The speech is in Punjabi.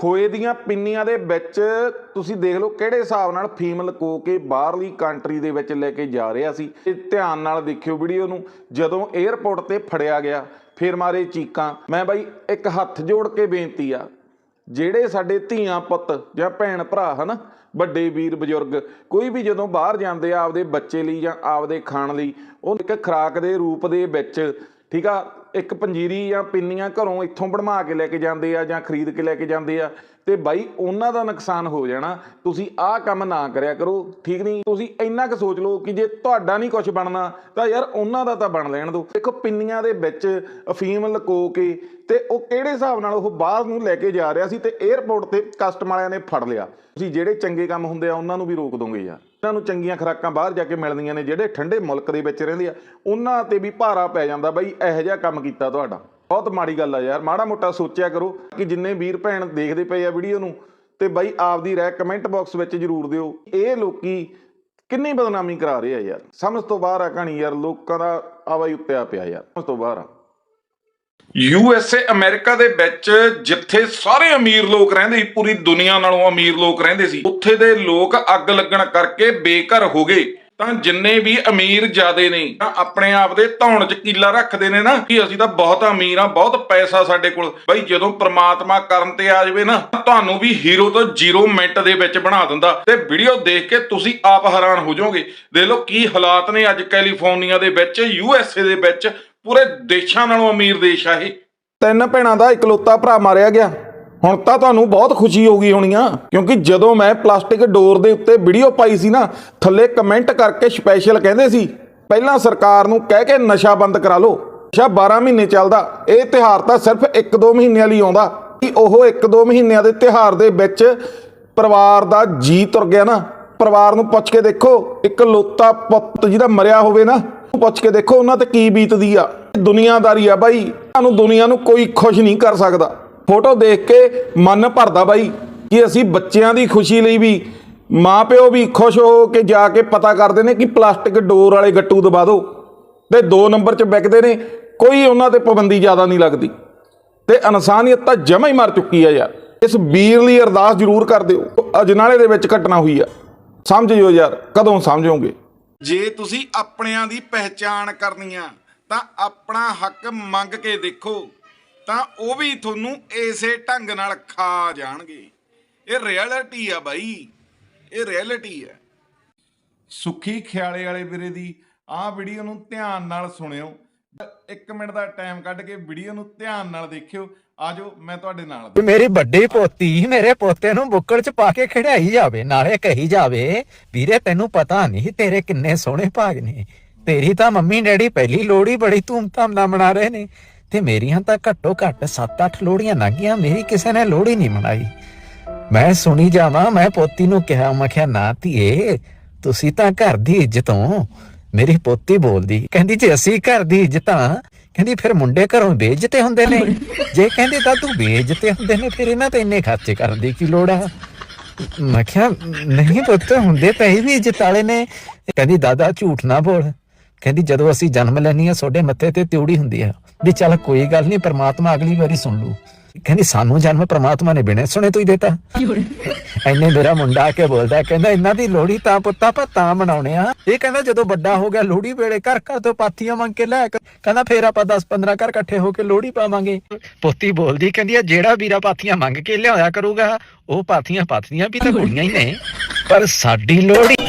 ਖੋਏ ਦੀਆਂ ਪਿੰਨੀਆਂ ਦੇ ਵਿੱਚ ਤੁਸੀਂ ਦੇਖ ਲਓ ਕਿਹੜੇ ਹਿਸਾਬ ਨਾਲ ਫੀਮ ਲਕੋ ਕੇ ਬਾਹਰਲੀ ਕੰਟਰੀ ਦੇ ਵਿੱਚ ਲੈ ਕੇ ਜਾ ਰਿਹਾ ਸੀ। ਇਹ ਧਿਆਨ ਨਾਲ ਦੇਖਿਓ ਵੀਡੀਓ ਨੂੰ, ਜਦੋਂ 에ਅਰਪੋਰਟ ਤੇ ਫੜਿਆ ਗਿਆ, ਫਿਰ ਮਾਰੇ ਚੀਕਾਂ। ਮੈਂ ਬਾਈ ਇੱਕ ਹੱਥ ਜੋੜ ਕੇ ਬੇਨਤੀ ਆ, ਜਿਹੜੇ ਸਾਡੇ ਧੀਆਂ ਪੁੱਤ ਜਾਂ ਭੈਣ ਭਰਾ ਹਨ, ਵੱਡੇ ਵੀਰ ਬਜ਼ੁਰਗ, ਕੋਈ ਵੀ ਜਦੋਂ ਬਾਹਰ ਜਾਂਦੇ ਆ, ਆਪਦੇ ਬੱਚੇ ਲਈ ਜਾਂ ਆਪਦੇ ਖਾਣ ਲਈ, ਉਹ ਇੱਕ ਖੁਰਾਕ ਦੇ ਰੂਪ ਦੇ ਵਿੱਚ, ਠੀਕ ਆ ਇੱਕ ਪੰਜੀਰੀ ਜਾਂ ਪਿੰਨੀਆਂ ਘਰੋਂ ਇੱਥੋਂ ਬਣਵਾ ਕੇ ਲੈ ਕੇ ਜਾਂਦੇ ਆ ਜਾਂ ਖਰੀਦ ਕੇ ਲੈ ਕੇ ਜਾਂਦੇ ਆ, ਤੇ ਬਾਈ ਉਹਨਾਂ ਦਾ ਨੁਕਸਾਨ ਹੋ ਜਾਣਾ, ਤੁਸੀਂ ਆਹ ਕੰਮ ਨਾ ਕਰਿਆ ਕਰੋ, ਠੀਕ ਨਹੀਂ? ਤੁਸੀਂ ਇੰਨਾ ਕੁ ਸੋਚ ਲਓ ਕਿ ਜੇ ਤੁਹਾਡਾ ਨਹੀਂ ਕੁਝ ਬਣਨਾ, ਤਾਂ ਯਾਰ ਉਹਨਾਂ ਦਾ ਤਾਂ ਬਣ ਲੈਣ ਦਿਓ। ਦੇਖੋ ਪਿੰਨੀਆਂ ਦੇ ਵਿੱਚ ਅਫੀਮ ਲਕੋ ਕੇ ਤੇ ਉਹ ਕਿਹੜੇ ਹਿਸਾਬ ਨਾਲ ਉਹ ਬਾਹਰ ਨੂੰ ਲੈ ਕੇ ਜਾ ਰਿਹਾ ਸੀ ਤੇ 에ਅਰਪੋਰਟ ਤੇ ਕਸਟਮ ਵਾਲਿਆਂ ਨੇ ਫੜ ਲਿਆ। ਤੁਸੀਂ ਜਿਹੜੇ ਚੰਗੇ ਕੰਮ ਹੁੰਦੇ ਆ, ਉਹਨਾਂ ਨੂੰ ਵੀ ਰੋਕ ਦੋਗੇ ਯਾਰ। ਇਹਨਾਂ ਨੂੰ ਚੰਗੀਆਂ ਖੁਰਾਕਾਂ ਬਾਹਰ ਜਾ ਕੇ ਮਿਲਦੀਆਂ ਨੇ, ਜਿਹੜੇ ਠੰਡੇ ਮੁਲਕ ਦੇ ਵਿੱਚ ਰਹਿੰਦੇ ਆ, ਉਹਨਾਂ ਤੇ ਵੀ ਭਾਰਾ ਪੈ ਜਾਂਦਾ ਬਾਈ, ਇਹੋ ਜਿਹਾ ਕੰਮ ਕੀਤਾ ਤੁਹਾਡਾ। ਬਹੁਤ ਮਾੜੀ ਗੱਲ ਆ ਯਾਰ। ਮਾੜਾ ਮੋਟਾ ਸੋਚਿਆ ਕਰੋ ਕਿ ਜਿੰਨੇ ਵੀਰ ਭੈਣ ਦੇਖਦੇ ਪਏ ਆ ਵੀਡੀਓ ਨੂੰ, ਤੇ ਬਾਈ ਆਪਦੀ ਰਾਏ ਕਮੈਂਟ ਬਾਕਸ ਵਿੱਚ ਜਰੂਰ ਦਿਓ। ਇਹ ਲੋਕੀ ਕਿੰਨੀ ਬਦਨਾਮੀ ਕਰਾ ਰਹੇ ਆ ਯਾਰ। ਸਮਝ ਤੋਂ ਬਾਹਰ ਆ ਕਹਾਣੀ ਯਾਰ, ਲੋਕਾਂ ਦਾ ਆਵਾਈ ਉੱਤਿਆ ਪਿਆ ਯਾਰ। ਸਮਝ ਤੋਂ ਬਾਹਰ ਆ। ਯੂ ਐਸ ਏ ਅਮਰੀਕਾ ਦੇ ਵਿੱਚ ਜਿੱਥੇ ਸਾਰੇ ਅਮੀਰ ਲੋਕ ਰਹਿੰਦੇ ਸੀ, ਪੂਰੀ ਦੁਨੀਆ ਨਾਲੋਂ ਅਮੀਰ ਲੋਕ ਰਹਿੰਦੇ ਸੀ, ਉੱਥੇ ਦੇ ਲੋਕ ਅੱਗ ਲੱਗਣ ਕਰਕੇ ਬੇਘਰ ਹੋ ਗਏ। ਤਾਂ ਜਿੰਨੇ ਵੀ ਅਮੀਰ ਜਾਦੇ ਨੇ, ਤਾਂ ਆਪਣੇ ਆਪ ਦੇ ਧੌਣ 'ਚ ਕੀਲਾ ਰੱਖਦੇ ਨੇ ਨਾ, ਕਿ ਅਸੀਂ ਤਾਂ ਬਹੁਤ ਅਮੀਰ ਆ ਬਹੁਤ ਪੈਸਾ ਸਾਡੇ ਕੋਲ। ਬਈ ਜਦੋਂ ਪ੍ਰਮਾਤਮਾ ਕਰਨ ਤੇ ਆ ਜਾਵੇ ਨਾ ਤੁਹਾਨੂੰ ਵੀ ਹੀਰੋ ਤੋਂ 0 ਮਿੰਟ ਦੇ ਵਿੱਚ ਬਣਾ ਦਿੰਦਾ। ਤੇ ਵੀਡੀਓ ਦੇਖ ਕੇ ਤੁਸੀਂ ਆਪ ਹੈਰਾਨ ਹੋ ਜਾਓਗੇ। ਦੇਖ ਲਓ ਕੀ ਹਾਲਾਤ ਨੇ ਅੱਜ ਕੈਲੀਫੋਰਨੀਆ ਦੇ ਵਿੱਚ ਯੂ ਐਸ ਏ ਦੇ ਵਿੱਚ, ਪੂਰੇ ਦੇਸ਼ਾਂ ਨਾਲੋਂ ਅਮੀਰ ਦੇਸ਼ ਆ ਇਹ। ਤਿੰਨ ਭੈਣਾਂ ਦਾ ਇਕਲੌਤਾ ਭਰਾ ਮਾਰਿਆ ਗਿਆ। ਹੁਣ ਤਾਂ ਤੁਹਾਨੂੰ ਬਹੁਤ ਖੁਸ਼ੀ ਹੋ ਗਈ ਹੋਣੀ ਆ, ਕਿਉਂਕਿ ਜਦੋਂ ਮੈਂ ਪਲਾਸਟਿਕ ਡੋਰ ਦੇ ਉੱਤੇ ਵੀਡੀਓ ਪਾਈ ਸੀ ਨਾ, ਥੱਲੇ ਕਮੈਂਟ ਕਰਕੇ ਸਪੈਸ਼ਲ ਕਹਿੰਦੇ ਸੀ, ਪਹਿਲਾਂ ਸਰਕਾਰ ਨੂੰ ਕਹਿ ਕੇ ਨਸ਼ਾ ਬੰਦ ਕਰਾ ਲਓ, ਨਸ਼ਾ 12 ਮਹੀਨੇ ਚੱਲਦਾ, ਇਹ ਤਿਹਾਰ ਤਾਂ ਸਿਰਫ 1-2 ਮਹੀਨਿਆਂ ਲਈ ਆਉਂਦਾ। ਕਿ ਉਹ 1-2 ਮਹੀਨਿਆਂ ਦੇ ਤਿਹਾਰ ਦੇ ਵਿੱਚ ਪਰਿਵਾਰ ਦਾ ਜੀ ਤੁਰ ਗਿਆ ਨਾ, ਪਰਿਵਾਰ ਨੂੰ ਪੁੱਛ ਕੇ ਦੇਖੋ, ਇੱਕ ਲੋਤਾ ਪੁੱਤ ਜਿਹਦਾ ਮਰਿਆ ਹੋਵੇ ਨਾ ਉਹ ਪੁੱਛ ਕੇ ਦੇਖੋ, ਉਹਨਾਂ ਤੇ ਕੀ ਬੀਤਦੀ ਆ? ਦੁਨੀਆਦਾਰੀ ਆ ਬਾਈ, ਤੁਹਾਨੂੰ ਦੁਨੀਆ ਨੂੰ ਕੋਈ ਖੁਸ਼ ਨਹੀਂ ਕਰ ਸਕਦਾ। ਫੋਟੋ ਦੇਖ ਕੇ ਮਨ ਭਰਦਾ ਬਾਈ ਕਿ ਅਸੀਂ ਬੱਚਿਆਂ ਦੀ ਖੁਸ਼ੀ ਲਈ ਵੀ, ਮਾਪਿਓ ਵੀ ਖੁਸ਼ ਹੋ ਕੇ ਜਾ ਕੇ ਪਤਾ ਕਰਦੇ ਨੇ ਕਿ ਪਲਾਸਟਿਕ ਡੋਰ ਵਾਲੇ ਗੱਟੂ ਦਬਾ ਦਿਓ। ਤੇ 2 ਨੰਬਰ 'ਚ ਵਿਕਦੇ ਨੇ, ਕੋਈ ਉਹਨਾਂ ਤੇ ਪਾਬੰਦੀ ਜ਼ਿਆਦਾ ਨਹੀਂ ਲੱਗਦੀ। ਤੇ ਇਨਸਾਨੀਅਤ ਤਾਂ ਜਮਾ ਹੀ ਮਰ ਚੁੱਕੀ ਆ ਯਾਰ। ਇਸ ਵੀਰ ਲਈ ਅਰਦਾਸ ਜ਼ਰੂਰ ਕਰ ਦਿਓ ਅਜਨਾਲੇ ਦੇ ਵਿੱਚ ਘਟਨਾ ਹੋਈ ਆ। ਸਮਝ ਜਿਓ ਯਾਰ, ਕਦੋਂ ਸਮਝੋਗੇ? ਜੇ ਤੁਸੀਂ ਆਪਣਿਆਂ ਦੀ ਪਹਿਚਾਣ ਕਰਨੀ ਆ, ਤਾਂ ਆਪਣਾ ਹੱਕ ਮੰਗ ਕੇ ਦੇਖੋ। ਤਾਂ ਉਹ ਵੀ ਤੁਹਾਨੂੰ ਇਸੇ ਢੰਗ ਨਾਲ ਖਾ ਜਾਣਗੇ। ਇਹ ਰਿਐਲਿਟੀ ਆ ਬਾਈ। ਇਹ ਰਿਐਲਿਟੀ ਹੈ ਸੁਖੀ ਖਿਆਲੇ ਵਾਲੇ ਵੀਰੇ ਦੀ ਆਹ ਵੀਡੀਓ ਨੂੰ ਧਿਆਨ ਨਾਲ ਸੁਣਿਓ। 1 ਮਿੰਟ ਦਾ ਟਾਈਮ ਕੱਢ ਕੇ ਵੀਡੀਓ ਨੂੰ ਧਿਆਨ ਨਾਲ ਦੇਖਿਓ। ਆਜੋ, ਮੈਂ ਤੁਹਾਡੇ ਨਾਲ ਵੀ ਮੇਰੀ ਵੱਡੀ ਪੋਤੀ ਮੇਰੇ ਪੋਤੇ ਨੂੰ ਬੁੱਕਲ ਚ ਪਾ ਕੇ ਖੜਾਈ ਜਾਵੇ, ਨਾਲੇ ਕਹੀ ਜਾਵੇ, ਵੀਰੇ, ਤੈਨੂੰ ਪਤਾ ਨਹੀਂ ਤੇਰੇ ਕਿੰਨੇ ਸੋਹਣੇ ਭਾਗ ਨੇ। ਤੇਰੀ ਤਾਂ ਮੰਮੀ ਡੈਡੀ ਪਹਿਲੀ ਲੋਹੜੀ ਬੜੀ ਧੂਮਧਾਮ ਨਾਲ ਮਨਾ ਰਹੇ ਨੇ। ਤੇ ਮੇਰੀਆਂ ਤਾਂ ਘੱਟੋ ਘੱਟ 7-8 ਲੋਹੜੀਆਂ ਲੰਘੀਆਂ, ਮੇਰੀ ਕਿਸੇ ਨੇ ਲੋਹੜੀ ਨਹੀਂ ਮਨਾਈ। ਮੈਂ ਸੁਣੀ ਜਾਵਾਂ, ਮੈਂ ਪੋਤੀ ਨੂੰ ਕਿਹਾ, ਮੈਂ ਕਿਹਾ, ਨਾ ਧੀਏ, ਤੁਸੀਂ ਤਾਂ ਘਰ ਦੀ ਇੱਜ਼ਤ ਹੋ। ਮੇਰੀ ਪੋਤੀ ਬੋਲਦੀ, ਕਹਿੰਦੀ, ਜੇ ਅਸੀਂ ਘਰ ਦੀ ਇੱਜ਼ਤਾਂ ਕਹਿੰਦੀ, ਫਿਰ ਮੁੰਡੇ ਘਰੋਂ ਬੇਇੱਜ਼ਤੇ ਹੁੰਦੇ ਨੇ। ਜੇ ਕਹਿੰਦੀ ਤਾਂ ਤੂੰ ਬੇਇੱਜ਼ਤੇ ਹੁੰਦੇ ਨੇ, ਫਿਰ ਇਹਨਾਂ ਤੇ ਇੰਨੇ ਖਰਚੇ ਕਰਨ ਦੀ ਕੀ ਲੋੜ ਆ? ਮੈਂ ਕਿਹਾ, ਨਹੀਂ ਪੁੱਤ, ਹੁੰਦੇ ਤਾਂ ਇਹ ਵੀ ਇੱਜ਼ਤ ਵਾਲੇ ਨੇ। ਕਹਿੰਦੀ, ਦਾਦਾ, ਝੂਠ ਨਾ ਬੋਲ। ਕਹਿੰਦੀ, ਜਦੋਂ ਅਸੀਂ ਜਨਮ ਲੈਣੀ ਆ ਤੁਹਾਡੇ ਮੱਥੇ ਤੇ ਤਿਉੜੀ ਹੁੰਦੀ ਆ। ਵੀ ਚੱਲ ਕੋਈ ਗੱਲ ਨਹੀਂ, ਪ੍ਰਮਾਤਮਾ ਅਗਲੀ ਵਾਰੀ ਸੁਣ ਲੂ ਕਹਿੰਦੀ, ਸਾਨੂੰ ਜਨਮ ਪ੍ਰਮਾਤਮਾ ਨੇ ਬਿਨੇ ਸੁਣੇ ਤੋਂ ਹੀ ਦਿੱਤਾ। ਐਨੇ ਮੇਰਾ ਮੁੰਡਾ ਆ ਕੇ ਬੋਲਦਾ, ਕਹਿੰਦਾ, ਇਹਨਾਂ ਦੀ ਲੋਹੜੀ ਤਾਂ ਪੁੱਤ ਆਪਾਂ ਤਾਂ ਮਨਾਉਣੇ ਆ। ਇਹ ਕਹਿੰਦਾ, ਜਦੋਂ ਵੱਡਾ ਹੋ ਗਿਆ ਲੋਹੜੀ ਵੇਲੇ ਘਰ ਘਰ ਤੋਂ ਪਾਥੀਆਂ ਮੰਗ ਕੇ ਲੈ ਕੇ ਕਹਿੰਦਾ, ਫੇਰ ਆਪਾਂ 10 15 ਘਰ ਇਕੱਠੇ ਹੋ ਕੇ ਲੋਹੜੀ ਪਾਵਾਂਗੇ। ਪੋਤੀ ਬੋਲਦੀ, ਕਹਿੰਦੀ, ਆ ਜਿਹੜਾ ਵੀਰਾ ਪਾਥੀਆਂ ਮੰਗ ਕੇ ਲਿਆਇਆ ਕਰੂਗਾ, ਉਹ ਪਾਥੀਆਂ ਪਾਥੀਆਂ ਵੀ ਤਾਂ ਕੁੜੀਆਂ ਹੀ ਨੇ। ਪਰ ਸਾਡੀ ਲੋਹੜੀ